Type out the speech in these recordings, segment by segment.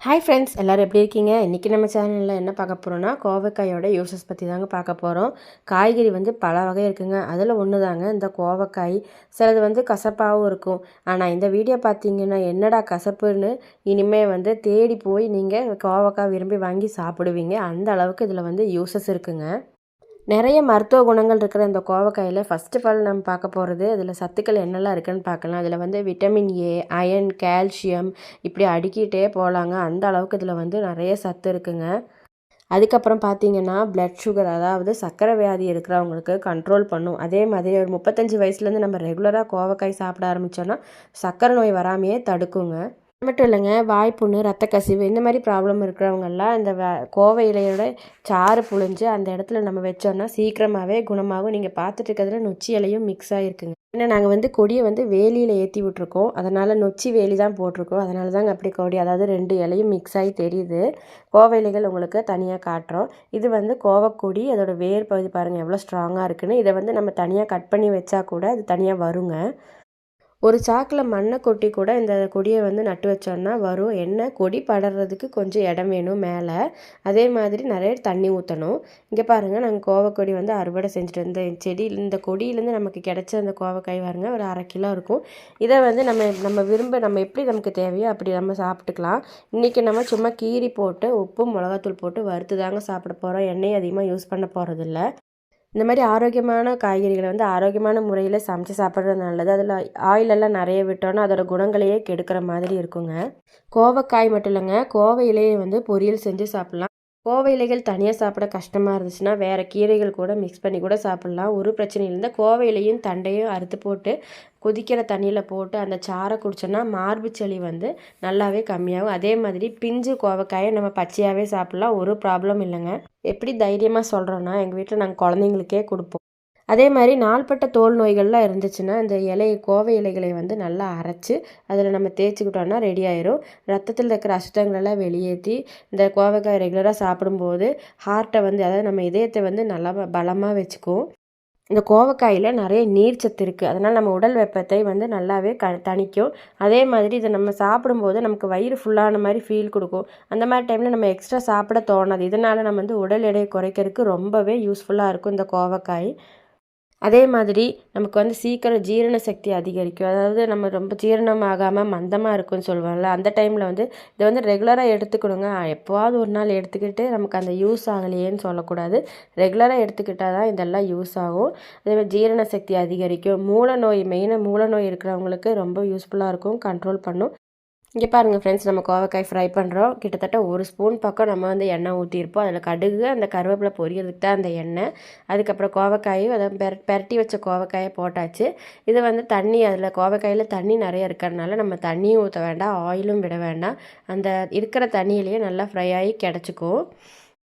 Hi friends எல்லோரும் எப்படி இருக்கீங்க? இன்றைக்கி நம்ம சேனலில் என்ன பார்க்க போகிறோன்னா கோவக்காயோட யூசஸ் பற்றி தாங்க பார்க்க போகிறோம் காய்கறி வந்து பல வகை இருக்குங்க. அதில் ஒன்று தாங்க இந்த கோவக்காய் சிலது வந்து கசப்பாகவும் இருக்கும். ஆனால் இந்த வீடியோ பார்த்தீங்கன்னா என்னடா கசப்புன்னு இனிமேல் வந்து தேடி போய் நீங்கள் கோவக்காய் விரும்பி வாங்கி சாப்பிடுவீங்க. அந்த அளவுக்கு இதில் வந்து யூசஸ் இருக்குங்க. நிறைய மருத்துவ குணங்கள் இருக்கிற இந்த கோவக்காயில் ஃபஸ்ட் ஆஃப் ஆல் நம்ம பார்க்க போகிறது அதில் சத்துக்கள் என்னெல்லாம் இருக்குதுன்னு பார்க்கலாம். அதில் வந்து விட்டமின் ஏ அயன் கால்சியம் இப்படி அடுக்கிட்டே போகலாங்க அந்த அளவுக்கு இதில் வந்து நிறைய சத்து இருக்குங்க. அதுக்கப்புறம் பார்த்தீங்கன்னா பிளட் சுகர் அதாவது சர்க்கரை வியாதி இருக்கிறவங்களுக்கு கண்ட்ரோல் பண்ணும். அதே மாதிரி ஒரு முப்பத்தஞ்சு வயசுலேருந்து நம்ம ரெகுலராக கோவக்காய் சாப்பிட ஆரம்பித்தோன்னா சர்க்கரை நோய் வராமையே தடுக்குங்க. மட்டும் இல்லைங்க வாய்ப்புண்ணு ரத்த கசிவு இந்த மாதிரி ப்ராப்ளம் இருக்கிறவங்கெல்லாம் இந்த கோவை இலையோட சாறு புழிஞ்சு அந்த இடத்துல நம்ம வச்சோன்னா சீக்கிரமாகவே குணமாகும். நீங்கள் பார்த்துட்டு இருக்கிறதுல நொச்சி இலையும் மிக்ஸ் ஆகிருக்குங்க ஏன்னா நாங்கள் வந்து கொடியை வந்து வேலியில் ஏற்றி விட்ருக்கோம் அதனால் நொச்சி வேலி தான் போட்டிருக்கோம். அதனால தாங்க அப்படி கொடி அதாவது ரெண்டு இலையும் மிக்ஸ் ஆகி தெரியுது. கோவை இலைகள் உங்களுக்கு தனியாக காட்டுறோம். இது வந்து கோவக்கொடி அதோட வேர் பகுதி பாருங்கள் எவ்வளோ ஸ்ட்ராங்காக இருக்குன்னு. இதை வந்து நம்ம தனியாக கட் பண்ணி வச்சா கூட அது தனியாக வருங்க. ஒரு சாக்கில் மண்ணை கொட்டி கூட இந்த கொடியை வந்து நட்டு வச்சோன்னா வரும். என்ன கொடி படறதுக்கு கொஞ்சம் இடம் வேணும் மேலே. அதே மாதிரி நிறைய தண்ணி ஊற்றணும் இங்கே பாருங்கள் நாங்கள் கோவக்கொடி வந்து அறுவடை செஞ்சுட்டு இந்த செடி இந்த கொடியிலேருந்து நமக்கு கிடைச்ச அந்த கோவக்காய் பாருங்க ஒரு அரை கிலோ இருக்கும். இதை வந்து நம்ம நம்ம விரும்ப நம்ம எப்படி நமக்கு தேவையோ அப்படி நம்ம சாப்பிட்டுக்கலாம். இன்றைக்கி நம்ம சும்மா கீரி போட்டு உப்பு மிளகாத்தூள் போட்டு வறுத்து தாங்க சாப்பிட போகிறோம் எண்ணெய் அதிகமாக யூஸ் பண்ண போகிறதில்ல இந்த மாதிரி ஆரோக்கியமான காய்கறிகளை வந்து ஆரோக்கியமான முறையில் சமைச்சு சாப்பிட்றது நல்லது. அதில் ஆயிலெல்லாம் நிறைய விட்டோன்னா அதோட குணங்களையே கெடுக்கிற மாதிரி இருக்குங்க. கோவக்காய் மட்டும் இல்லைங்க கோவையிலேயே வந்து பொரியல் செஞ்சு சாப்பிட்லாம். கோவை இலைகள் தனியாக சாப்பிட கஷ்டமாக இருந்துச்சுன்னா வேறு கீரைகள் கூட மிக்ஸ் பண்ணி கூட சாப்பிட்லாம். ஒரு பிரச்சனையும் இல்லை. கோவை இலையும் தண்டையும் அறுத்து போட்டு கொதிக்கிற தண்ணியில் போட்டு அந்த சாரை குடித்தோன்னா மார்பு செளி வந்து நல்லாவே கம்மியாகும். அதே மாதிரி பிஞ்சு கோவைக்காயை நம்ம பச்சையாகவே சாப்பிட்லாம். ஒரு ப்ராப்ளம் இல்லைங்க. எப்படி தைரியமாக சொல்கிறோன்னா எங்கள் வீட்டில் நாங்கள் குழந்தைங்களுக்கே கொடுப்போம். அதே மாதிரி நாள்பட்ட தோல் நோய்கள்லாம் இருந்துச்சுன்னா இந்த இலையை கோவை இலைகளை வந்து நல்லா அரைச்சி அதில் நம்ம தேய்ச்சிக்கிட்டோன்னா ரெடி ஆயிரும். ரத்தத்தில் இருக்கிற அசுத்தங்களெல்லாம் வெளியேற்றி இந்த கோவைக்காய் ரெகுலராக சாப்பிடும்போது ஹார்ட்டை வந்து அதாவது நம்ம இதயத்தை வந்து நல்லா பலமாக வச்சுக்கும். இந்த கோவக்காயில் நிறைய நீர் சத்து இருக்குது அதனால் நம்ம உடல் வெப்பத்தை வந்து நல்லாவே க தணிக்கும். அதே மாதிரி இதை நம்ம சாப்பிடும்போது நமக்கு வயிறு ஃபுல்லான மாதிரி ஃபீல் கொடுக்கும். அந்த மாதிரி டைமில் நம்ம எக்ஸ்ட்ரா சாப்பிட தோணாது. இதனால் நம்ம வந்து உடல் எடையை குறைக்கிறதுக்கு ரொம்பவே யூஸ்ஃபுல்லாக இருக்கும் இந்த கோவக்காய். அதே மாதிரி நமக்கு வந்து சீக்கிரம் ஜீரண சக்தி அதிகரிக்கும். அதாவது நம்ம ரொம்ப ஜீரணம் ஆகாமல் மந்தமாக இருக்கும்னு சொல்லுவாங்கள்ல அந்த டைமில் வந்து இதை வந்து ரெகுலராக எடுத்துக்கணுங்க. எப்போவாவது ஒரு நாள் எடுத்துக்கிட்டு நமக்கு அந்த யூஸ் ஆகலையேன்னு சொல்லக்கூடாது. ரெகுலராக எடுத்துக்கிட்டால் தான் இதெல்லாம் யூஸ் ஆகும். அதே மாதிரி ஜீரண சக்தி அதிகரிக்கும். மூல நோய் மெயினாக மூல நோய் இருக்கிறவங்களுக்கு ரொம்ப யூஸ்ஃபுல்லாக இருக்கும் கண்ட்ரோல் பண்ணும். இங்கே பாருங்கள் ஃப்ரெண்ட்ஸ் நம்ம கோவக்காய் ஃப்ரை பண்ணுறோம் கிட்டத்தட்ட ஒரு ஸ்பூன் பக்கம் நம்ம வந்து எண்ணெய் ஊற்றிருப்போம் அதில் கடுகு அந்த கருவேப்பிலை பொரியறதுக்கு தான் அந்த எண்ணெய். அதுக்கப்புறம் கோவக்காயும் அதை பெர பெரட்டி வச்ச கோவக்காயை போட்டாச்சு. இது வந்து தண்ணி அதில் கோவக்காயில் தண்ணி நிறைய இருக்கிறதுனால நம்ம தண்ணியும் ஊற்ற வேண்டாம் ஆயிலும் விட வேண்டாம். அந்த இருக்கிற தண்ணியிலேயே நல்லா ஃப்ரை ஆகி கிடச்சிக்கும்.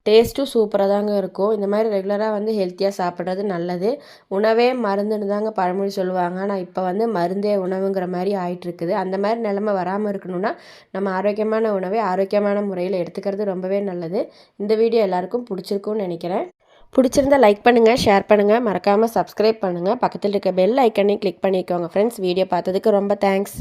டேஸ்ட்டும் சூப்பராக தாங்க இருக்கும். இந்த மாதிரி ரெகுலராக வந்து ஹெல்த்தியாக சாப்பிட்றது நல்லது. உணவே மருந்துன்னு தாங்க பழமொழி சொல்லுவாங்க. ஆனால் இப்போ வந்து மருந்தே உணவுங்கிற மாதிரி ஆயிட்டுருக்குது. அந்த மாதிரி நிலமை வராமல் இருக்கணும்னா நம்ம ஆரோக்கியமான உணவை ஆரோக்கியமான முறையில் எடுத்துக்கிறது ரொம்பவே நல்லது. இந்த வீடியோ எல்லாருக்கும் பிடிச்சிருக்கும்னு நினைக்கிறேன். பிடிச்சிருந்தா லைக் பண்ணுங்கள் ஷேர் பண்ணுங்கள் மறக்காமல் சப்ஸ்கிரைப் பண்ணுங்கள் பக்கத்தில் இருக்க பெல் ஐக்கனையும் கிளிக் பண்ணிக்கோங்க. ஃப்ரெண்ட்ஸ் வீடியோ பார்த்ததுக்கு ரொம்ப தேங்க்ஸ்